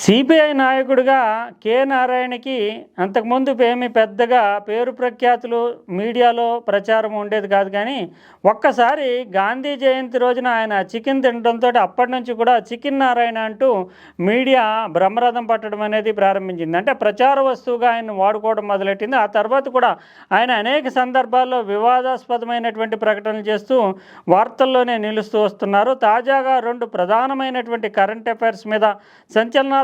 CPI నాయకుడిగా K నారాయణకి అంతకుముందు ఏమి పెద్దగా పేరు ప్రఖ్యాతులు మీడియాలో ప్రచారం ఉండేది కాదు కానీ ఒక్కసారి గాంధీ జయంతి రోజున ఆయన చికెన్ తినడంతో అప్పటి నుంచి కూడా చికెన్ నారాయణ అంటూ మీడియా బ్రహ్మరథం పట్టడం అనేది ప్రారంభించింది. అంటే ప్రచార వస్తువుగా ఆయన వాడుకోవడం మొదలెట్టింది. ఆ తర్వాత కూడా ఆయన అనేక సందర్భాల్లో వివాదాస్పదమైనటువంటి ప్రకటనలు చేస్తూ వార్తల్లోనే నిలుస్తూ వస్తున్నారు. తాజాగా రెండు ప్రధానమైనటువంటి కరెంట్ అఫైర్స్ మీద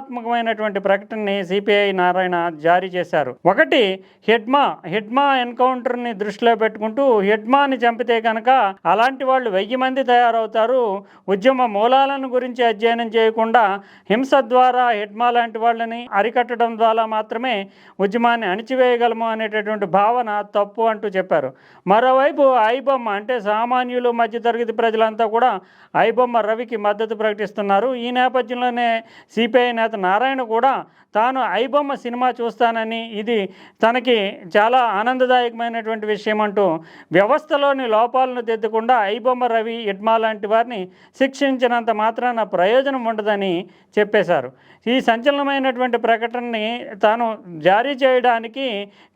సంచలనాత్మకమైనటువంటి ప్రకటనని సిపిఐ నారాయణ జారీ చేశారు. ఒకటి హెడ్మా హెడ్మా ఎన్కౌంటర్ని దృష్టిలో పెట్టుకుంటూ హెడ్మాని చంపితే కనుక అలాంటి వాళ్ళు వెయ్యి మంది తయారవుతారు. ఉద్యమ మూలాలను గురించి అధ్యయనం చేయకుండా హింస ద్వారా హెడ్మా లాంటి వాళ్ళని అరికట్టడం ద్వారా మాత్రమే ఉద్యమాన్ని అణిచివేయగలము అనేటటువంటి భావన తప్పు అంటూ చెప్పారు. మరోవైపు ఐబొమ్మ అంటే సామాన్యులు మధ్యతరగతి ప్రజలంతా కూడా ఐబొమ్మ రవికి మద్దతు ప్రకటిస్తున్నారు. ఈ నేపథ్యంలోనే సిపిఐ నేత నారాయణ కూడా తాను ఐబొమ్మ సినిమా చూస్తానని ఇది తనకి చాలా ఆనందదాయకమైనటువంటి విషయం అంటూ వ్యవస్థలోని లోపాలను తెద్దకుండా ఐబొమ్మ రవి ఇడ్మా లాంటి వారిని శిక్షించినంత మాత్రాన ప్రయోజనం ఉండదని చెప్పేశారు. ఈ సంచలనమైనటువంటి ప్రకటనని తాను జారీ చేయడానికి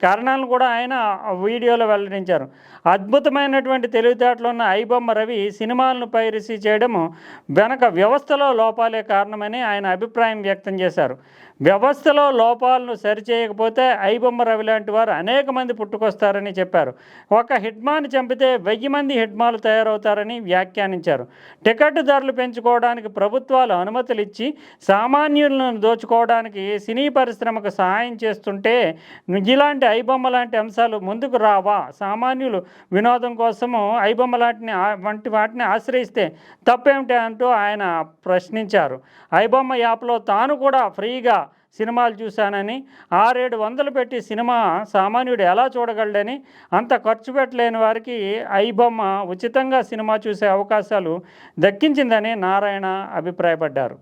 కారణాలను కూడా ఆయన వీడియోలో వెల్లడించారు. అద్భుతమైనటువంటి తెలివితేటలు ఉన్న ఐబొమ్మ రవి సినిమాలను పైరసీ చేయడము వెనక వ్యవస్థలో లోపాలే కారణమని ఆయన అభిప్రాయం వ్యక్తం చేశారు. వ్యవస్థలో లోపాలను సరిచేయకపోతే ఐబొమ్మ రవి లాంటి వారు అనేక మంది పుట్టుకొస్తారని చెప్పారు. ఒక హిడ్మాని చంపితే వెయ్యి మంది హిడ్మాలు తయారవుతారని వ్యాఖ్యానించారు. టికెట్ ధరలు పెంచుకోవడానికి ప్రభుత్వాలు అనుమతులు ఇచ్చి సామాన్యులను దోచుకోవడానికి సినీ పరిశ్రమకు సహాయం చేస్తుంటే ఇలాంటి ఐబొమ్మ లాంటి అంశాలు ముందుకు రావా? సామాన్యులు వినోదం కోసము ఐబొమ్మ లాంటిని వంటి వాటిని ఆశ్రయిస్తే తప్పేమిటి అంటూ ఆయన ప్రశ్నించారు. ఐబొమ్మ యాప్లో తాను కూడా ఫ్రీగా సినిమాలు చూశానని ఆరేడు వందలు పెట్టి సినిమా సామాన్యుడు ఎలా చూడగలడని అంత ఖర్చు పెట్టలేని వారికి ఐబొమ్మ ఉచితంగా సినిమా చూసే అవకాశాలు దక్కించిందని నారాయణ అభిప్రాయపడ్డారు.